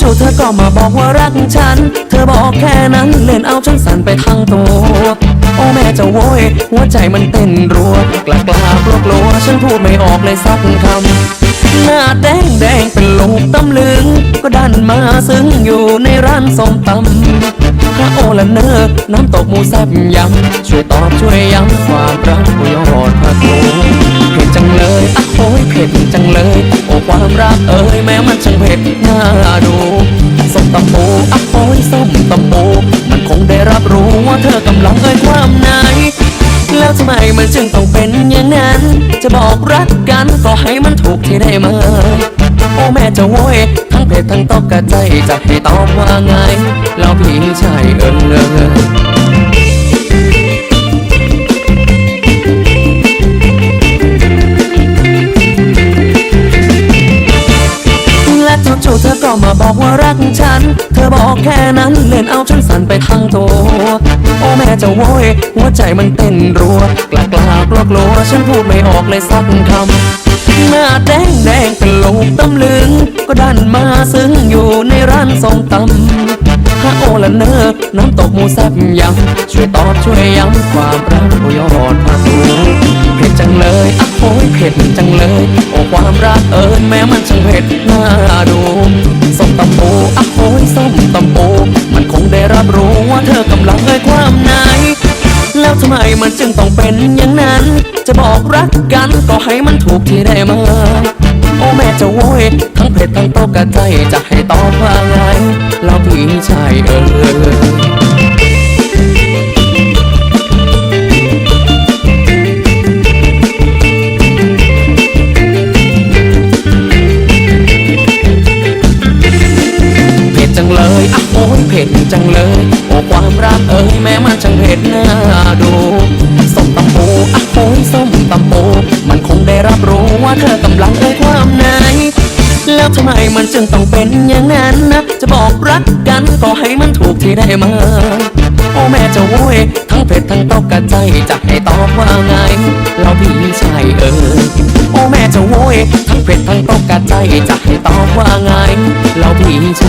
จูเธอก็มาบอกว่ารักฉัน เธอบอกแค่นั้นเล่นเอาฉันสั่นไปทั้งตัวโอ้แม่จะโวยหัวใจมันเต้นรัวกล้ากล้ากลัวกลัวฉันพูดไม่ออกเลยสักคำหน้าแดงแดงเป็นลูกตำลึง ก็ดันมาซึ้งอยู่ในร้านส้มตำพระโอละเนอน้ำตกหมูแซ่บยำช่วยตอบช่วยย้ำความรักผู้ยอดพระค ดูส้มตำปูอะโอ้ยส้มตำปูมันคงได้รับรู้ว่าเธอกำลังเอ่ยความในแล้วทำไมมันจึงต้องเป็นอย่างนั้น จะบอกรักกันก็ให้มันถูกที่ได้มาโอ้แม่จะโวยทั้งเพจทั้งตอกกระใจจะให้ตอบว่าไงแล้วพี่ชายเอิญเออ มาบอกว่ารักฉัน เธอบอกแค่นั้นเล่นเอาฉันสั่นไปทั้งตัวโอ้แม่จะโวยหัวใจมันเต้นรัวกล้ากล้ากลัวกลัวฉันพูดไม่ออกเลยสักคำหน้าแดงแดงเป็นลูกตำลึง ก็ดันมาซึ้งอยู่ในร้านส้มตำฮะโอละเนอน้ำตกหมูแซ่บยำช่วยตอบช่วยย้ำความรักโอยอดพาสูเผ็ดจังเลยอะ ผ็ดจังเลย โอ้ความรักเอิญแม้มันช่างเผ็ดน่าดูส้มตำปูอะโอ้ยส้มตำปูมันคงได้รับรู้ว่าเธอกำลังเอ่ยความในแล้วทำไมมันจึงต้องเป็นอย่างนั้น จะบอกรักกันก็ให้มันถูกที่ได้มาโอ้แม่จะโวยทั้งเผ็ดทั้งตกกระใจจะให้ตอบว่าไงแล้วพี่ชายเออ รักเอ้ยแม้มันช่างเผ็ดน่าดูส้มตำปูอะโอ้ยส้มตำปูมันคงได้รับรู้ว่าเธอกำลังเอ่ยความในแล้วทำไมมันจึงต้องเป็นอย่างนั้นนะ จะบอกรักกันก็ให้มันถูกที่ได้มาโอ้แม่จะโวยทั้งเผ็ดทั้งตกกระใจจะให้ตอบว่าไงแล้วพี่ชายเออโอ้แม่จะโวยทั้งเผ็ดทั้งตกกระใจจะให้ตอบว่าไงแล้วพี่ช